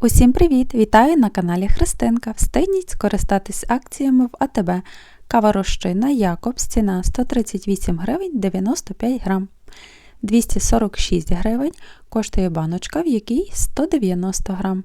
Усім привіт! Вітаю на каналі Христинка. Встигніть скористатись акціями в АТБ. Кава розчинна Якобс ціна 138 гривень 95 грам. 246 гривень коштує баночка, в якій 190 грам.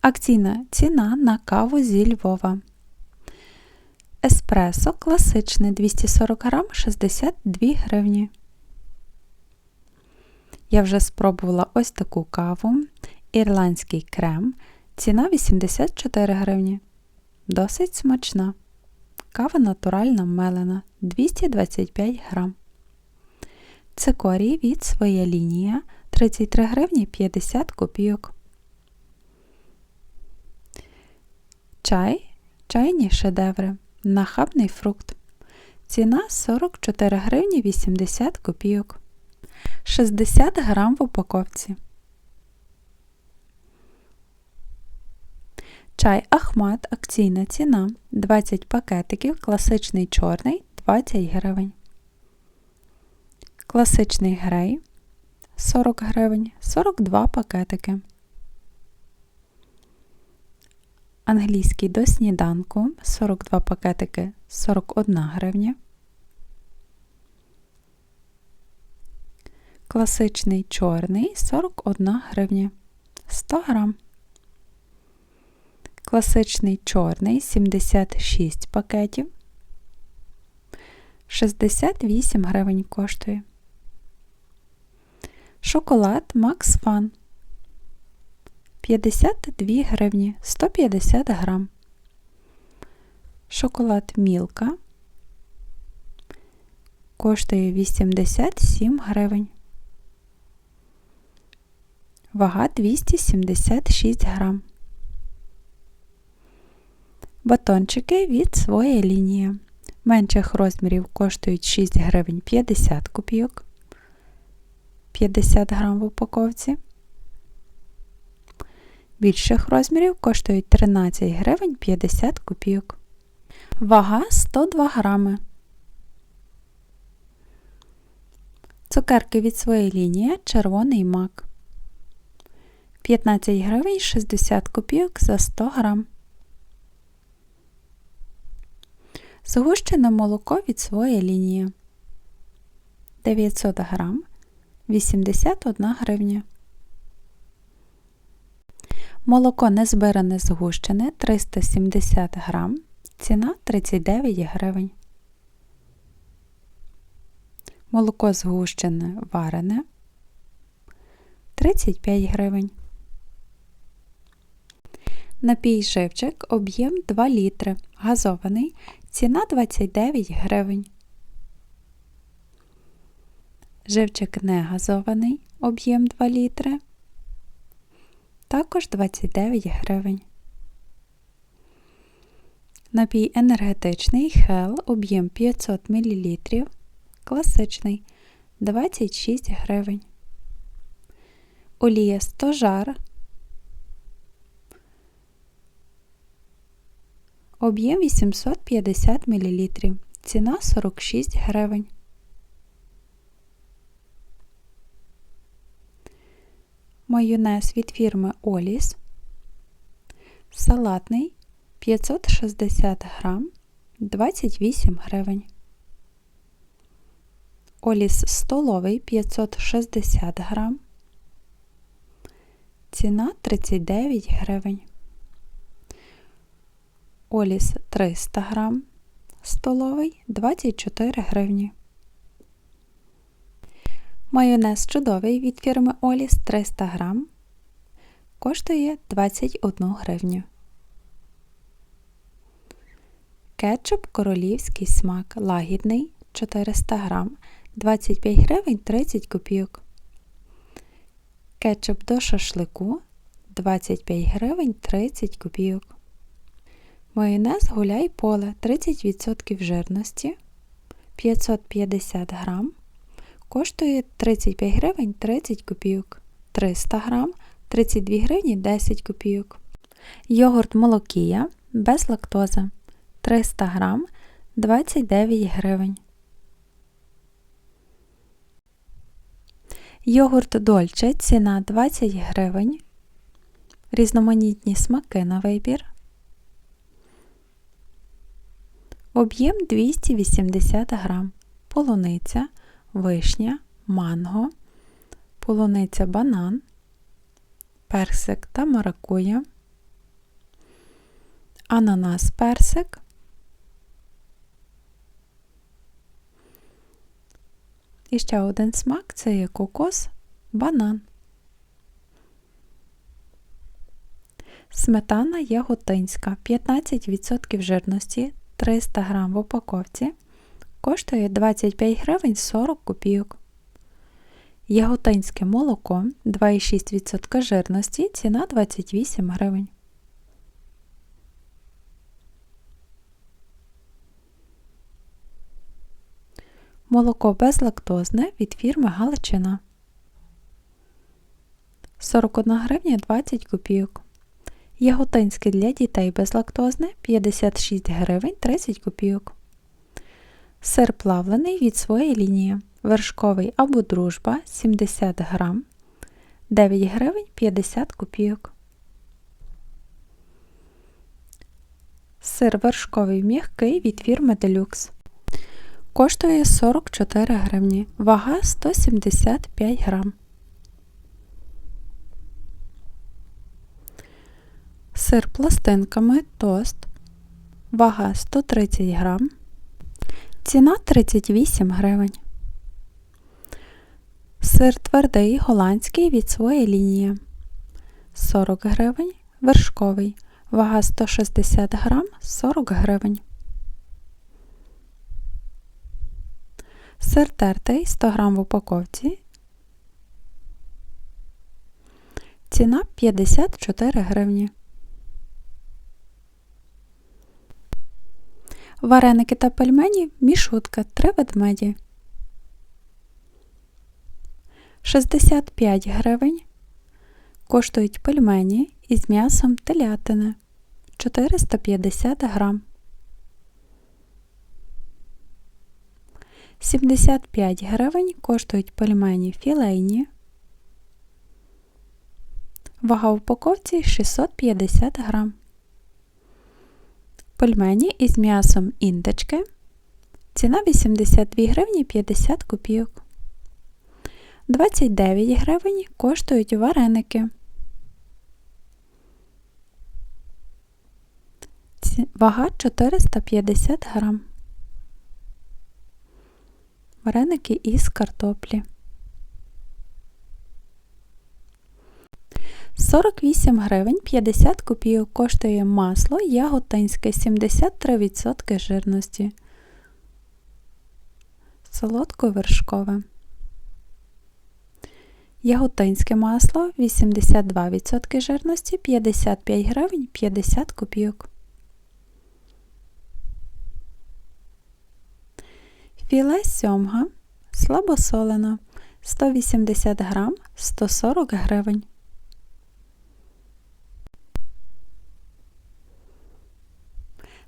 Акційна ціна на каву зі Львова. Еспресо класичний 240 грам 62 гривні. Я вже спробувала ось таку каву. Ірландський крем. Ціна 84 гривні. Досить смачна. Кава натуральна мелена 225 грам. Цикорій від своя лінія 33 гривні 50 копійок. Чай, чайні шедеври. Нахабний фрукт. Ціна 44 гривні 80 копійок. 60 грам в упаковці. Чай Ахмат акційна ціна 20 пакетиків, класичний чорний 20 гривень. Класичний грей 40 гривень, 42 пакетики. Англійський до сніданку 42 пакетики 41 гривня. Класичний чорний 41 гривня 100 грам. Класичний чорний 76 пакетів. 68 гривень коштує. Шоколад Max Fun 52 гривні 150 грам. Шоколад Мілка коштує 87 гривень. Вага 276 грам. Батончики від своєї лінії. Менших розмірів коштують 6 гривень 50 копійок. 50 грам в упаковці. Більших розмірів коштують 13 гривень 50 копійок. Вага 102 грами. Цукерки від своєї лінії червоний мак. 15 гривень 60 копійок за 100 грам. Згущене молоко від своєї лінії 900 грам 81 гривня. Молоко незбиране згущене 370 грам. Ціна 39 гривень. Молоко згущене варене 35 гривень. Напій живчик об'єм 2 літри. Газований. Ціна 29 гривень. Живчик не газований. Об'єм 2 літри. Також 29 гривень. Напій енергетичний Hell об'єм 500 мл. Класичний 26 гривень. Олія стожар Об'єм 850 мл. Ціна 46 гривень. Майонез від фірми Оліс. Салатний 560 грам 28 гривень. Оліс столовий 560 грам. Ціна 39 гривень. Оліс 300 грам, столовий 24 гривні. Майонез чудовий від фірми Оліс 300 грам. Коштує 21 гривню. Кетчуп королівський смак лагідний 400 грам, 25 гривень 30 копійок. Кетчуп до шашлику 25 гривень 30 копійок. Майонез гуляй поле 30% жирності 550 грам. Коштує 35 гривень 30 копійок. 300 грам 32 гривні 10 копійок. Йогурт молокія без лактози 300 грам 29 гривень. Йогурт Дольче ціна 20 гривень. Різноманітні смаки на вибір. Об'єм 280 грам. Полуниця, вишня, манго, полуниця банан, персик та маракуя, ананас персик, І ще один смак це є кокос, банан. Сметана яготинська 15% жирності 300 г в упаковці. Коштує 25 гривень 40 копійок. Яготинське молоко 2,6% жирності, ціна 28 гривень. Молоко безлактозне від фірми Галичина. 41 гривня 20 копійок. Яготинське для дітей безлактозне 56 гривень 30 копійок. Сир плавлений від своєї лінії. Вершковий або дружба 70 грам 9 гривень 50 копійок. Сир вершковий м'який від фірми Deluxe. Коштує 44 гривні. Вага 175 грам. Сир пластинками тост. Вага 130 грам. Ціна 38 гривень. Сир твердий голландський від своєї лінії. 40 гривень. Вершковий. Вага 160 грам 40 гривень. Сир тертий 100 грам в упаковці. Ціна 54 гривні. Вареники та пельмені мішутка 3 ведмеді. 65 гривень. Коштують пельмені із м'ясом телятини 450 грам. 75 гривень коштують пельмені філейні. Вага упаковці 650 грам. Пельмені із м'ясом індички. Ціна 82 гривні 50 копійок. 29 гривень коштують вареники. Вага 450 грам. Вареники із картоплі. 48 гривень 50 копійок коштує масло яготинське 73% жирності. Солодко-вершкове. Яготинське масло 82% жирності 55 гривень 50 копійок. Філе сьомга слабосолена 180 грам 140 гривень.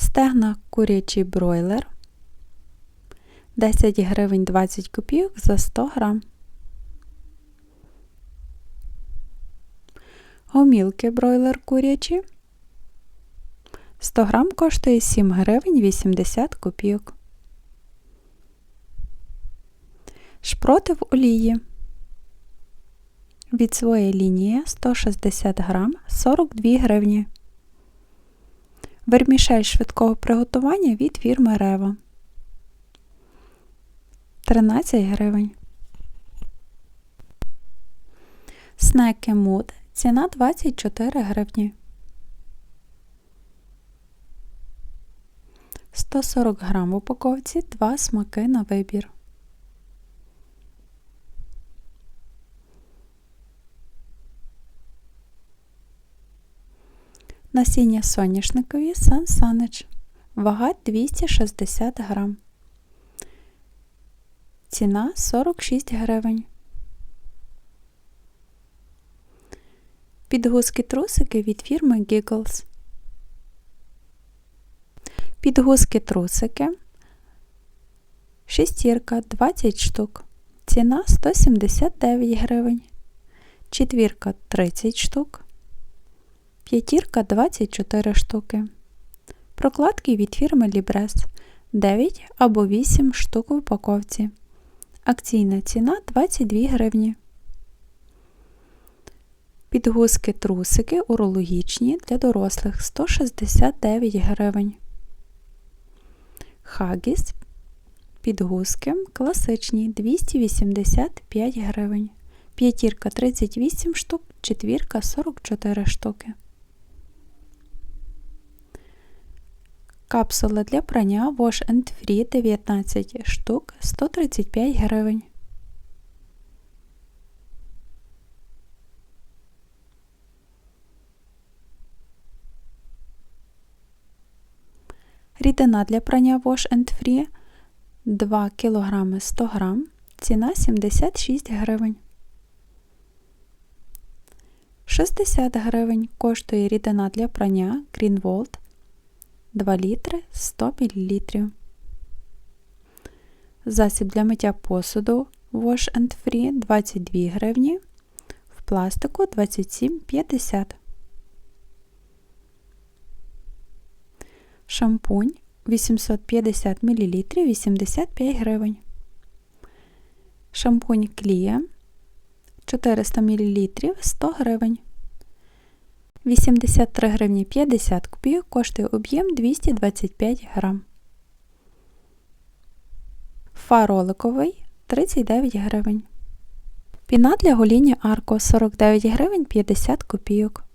Стегна курячий бройлер 10 гривень 20 копійок за 100 грам. Гомілки бройлер курячі 100 грам коштує 7 гривень 80 копійок. Шпроти в олії. Від своєї лінії 160 грам 42 гривні. Вермішель швидкого приготування від фірми Рева 13 гривень. Снеки муд. Ціна 24 гривні. 140 грам в упаковці, 2 смаки на вибір. Насіння соняшникові Сан Санич. Вага 260 грам. Ціна 46 гривень. Підгузки трусики від фірми Giggles. Підгузки трусики. Шестірка 20 штук. Ціна 179 гривень. Четвірка 30 штук. П'ятірка 24 штуки. Прокладки від фірми Libres 9 або 8 штук в упаковці. Акційна ціна 22 гривні. Підгузки трусики урологічні для дорослих 169 гривень. Хагіс підгузки класичні 285 гривень. П'ятірка 38 штук, четвірка 44 штуки. Капсула для прання Wash and Free 19 штук 135 гривень. Рідина для прання Wash and Free 2 кг 100 г. Ціна 76 гривень. 60 гривень коштує рідина для прання Greenwald 2 літри 100 мл. Засіб для миття посуду Wash and Free 22 гривні. В пластику 27,50. Шампунь 850 мл 85 гривень. Шампунь Клія 400 мл 100 гривень. 83 гривні 50 копійок коштує об'єм 225 грам. Фароликовий 39 гривень. Піна для гоління Арко 49 гривень 50 копійок.